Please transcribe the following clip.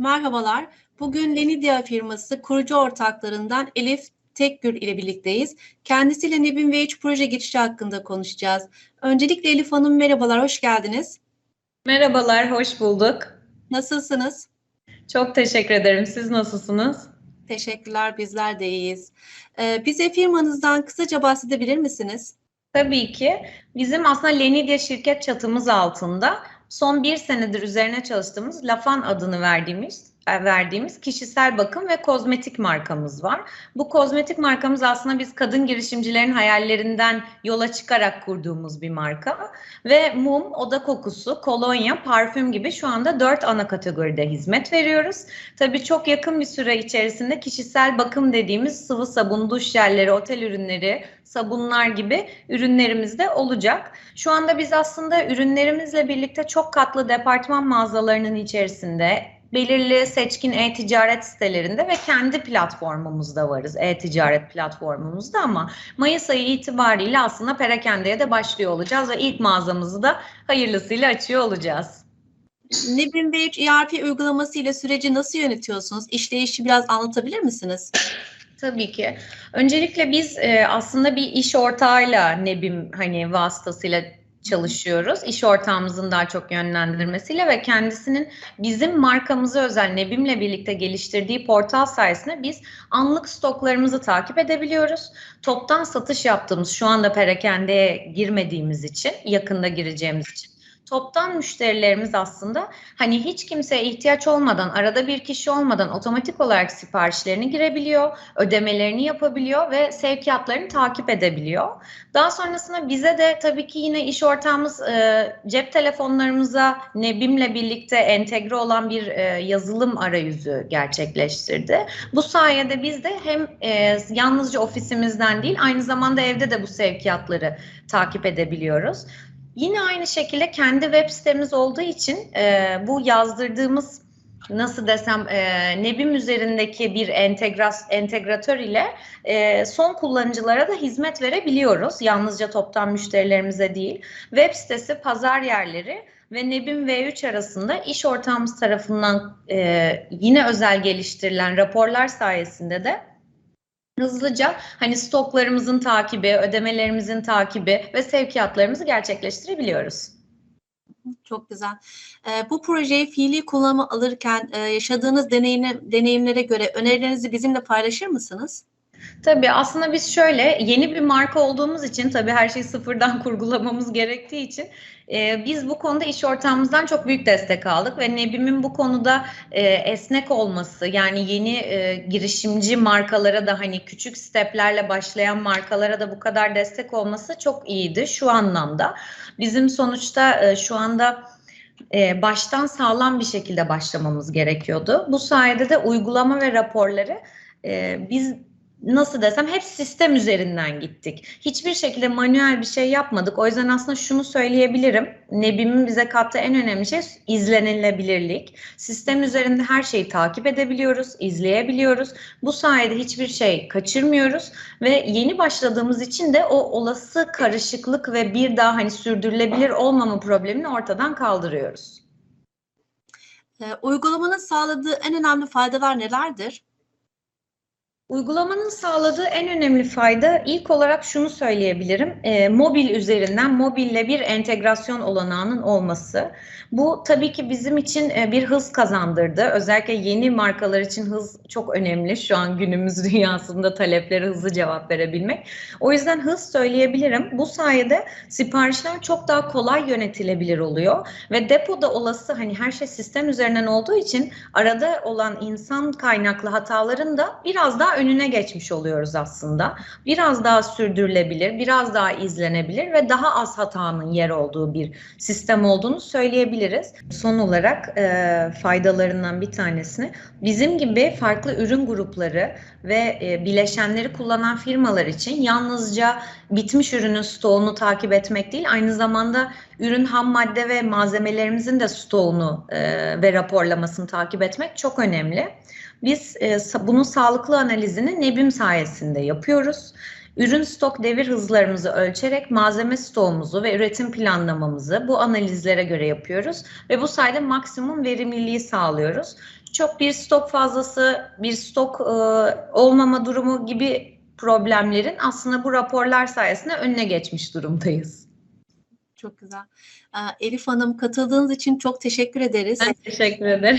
Merhabalar. Bugün Lenidia firması kurucu ortaklarından Elif Tekgür ile birlikteyiz. Kendisiyle Nebin ve 3 proje girişi hakkında konuşacağız. Öncelikle Elif Hanım merhabalar, hoş geldiniz. Merhabalar, hoş bulduk. Nasılsınız? Çok teşekkür ederim. Siz nasılsınız? Teşekkürler, bizler de iyiyiz. Ee, bize firmanızdan kısaca bahsedebilir misiniz? Tabii ki. Bizim aslında Lenidia şirket çatımız altında son bir senedir üzerine çalıştığımız Lafan adını verdiğimiz verdiğimiz kişisel bakım ve kozmetik markamız var. Bu kozmetik markamız aslında biz kadın girişimcilerin hayallerinden yola çıkarak kurduğumuz bir marka. Ve mum, oda kokusu, kolonya, parfüm gibi şu anda dört ana kategoride hizmet veriyoruz. Tabii çok yakın bir süre içerisinde kişisel bakım dediğimiz sıvı sabun, duş jelleri, otel ürünleri, sabunlar gibi ürünlerimiz de olacak. Şu anda biz aslında ürünlerimizle birlikte çok katlı departman mağazalarının içerisinde belirli seçkin e-ticaret sitelerinde ve kendi platformumuzda varız. E-ticaret platformumuzda ama Mayıs ayı itibariyle aslında perakendeye de başlıyor olacağız ve ilk mağazamızı da hayırlısıyla açıyor olacağız. Nebin ve 3 ERP uygulaması ile süreci nasıl yönetiyorsunuz? İşleyişi biraz anlatabilir misiniz? Tabii ki. Öncelikle biz e, aslında bir iş ortağıyla Nebim hani vasıtasıyla çalışıyoruz. İş ortağımızın daha çok yönlendirmesiyle ve kendisinin bizim markamızı özel Nebim'le birlikte geliştirdiği portal sayesinde biz anlık stoklarımızı takip edebiliyoruz. Toptan satış yaptığımız şu anda perakendeye girmediğimiz için, yakında gireceğimiz için toptan müşterilerimiz aslında hani hiç kimseye ihtiyaç olmadan, arada bir kişi olmadan otomatik olarak siparişlerini girebiliyor, ödemelerini yapabiliyor ve sevkiyatlarını takip edebiliyor. Daha sonrasında bize de tabii ki yine iş ortağımız e, cep telefonlarımıza Nebim'le birlikte entegre olan bir e, yazılım arayüzü gerçekleştirdi. Bu sayede biz de hem e, yalnızca ofisimizden değil aynı zamanda evde de bu sevkiyatları takip edebiliyoruz. Yine aynı şekilde kendi web sitemiz olduğu için e, bu yazdırdığımız nasıl desem e, Nebim üzerindeki bir entegratör ile e, son kullanıcılara da hizmet verebiliyoruz. Yalnızca toptan müşterilerimize değil. Web sitesi, pazar yerleri ve Nebim V3 arasında iş ortağımız tarafından e, yine özel geliştirilen raporlar sayesinde de hızlıca hani stoklarımızın takibi, ödemelerimizin takibi ve sevkiyatlarımızı gerçekleştirebiliyoruz. Çok güzel. Ee, bu projeyi fiili kullanıma alırken e, yaşadığınız deneyine, deneyimlere göre önerilerinizi bizimle paylaşır mısınız? Tabii aslında biz şöyle yeni bir marka olduğumuz için tabii her şeyi sıfırdan kurgulamamız gerektiği için e, biz bu konuda iş ortağımızdan çok büyük destek aldık ve Nebim'in bu konuda e, esnek olması yani yeni e, girişimci markalara da hani küçük steplerle başlayan markalara da bu kadar destek olması çok iyiydi şu anlamda. Bizim sonuçta e, şu anda e, baştan sağlam bir şekilde başlamamız gerekiyordu. Bu sayede de uygulama ve raporları e, biz nasıl desem hep sistem üzerinden gittik. Hiçbir şekilde manuel bir şey yapmadık. O yüzden aslında şunu söyleyebilirim. Nebim'in bize kattığı en önemli şey izlenilebilirlik. Sistem üzerinde her şeyi takip edebiliyoruz, izleyebiliyoruz. Bu sayede hiçbir şey kaçırmıyoruz ve yeni başladığımız için de o olası karışıklık ve bir daha hani sürdürülebilir olmama problemini ortadan kaldırıyoruz. Ee, uygulamanın sağladığı en önemli faydalar nelerdir? Uygulamanın sağladığı en önemli fayda ilk olarak şunu söyleyebilirim. E, mobil üzerinden mobille bir entegrasyon olanağının olması. Bu tabii ki bizim için e, bir hız kazandırdı. Özellikle yeni markalar için hız çok önemli. Şu an günümüz dünyasında taleplere hızlı cevap verebilmek. O yüzden hız söyleyebilirim. Bu sayede siparişler çok daha kolay yönetilebilir oluyor ve depoda olası hani her şey sistem üzerinden olduğu için arada olan insan kaynaklı hataların da biraz daha önüne geçmiş oluyoruz aslında. Biraz daha sürdürülebilir, biraz daha izlenebilir ve daha az hatanın yer olduğu bir sistem olduğunu söyleyebiliriz. Son olarak e, faydalarından bir tanesini bizim gibi farklı ürün grupları ve e, bileşenleri kullanan firmalar için yalnızca bitmiş ürünün stoğunu takip etmek değil, aynı zamanda ürün ham madde ve malzemelerimizin de stoğunu e, ve raporlamasını takip etmek çok önemli. Biz e, bunun sağlıklı analizini Nebim sayesinde yapıyoruz. ürün stok devir hızlarımızı ölçerek malzeme stoğumuzu ve üretim planlamamızı bu analizlere göre yapıyoruz ve bu sayede maksimum verimliliği sağlıyoruz. Çok bir stok fazlası, bir stok e, olmama durumu gibi problemlerin aslında bu raporlar sayesinde önüne geçmiş durumdayız. Çok güzel. Ee, Elif Hanım katıldığınız için çok teşekkür ederiz. Ben teşekkür ederim.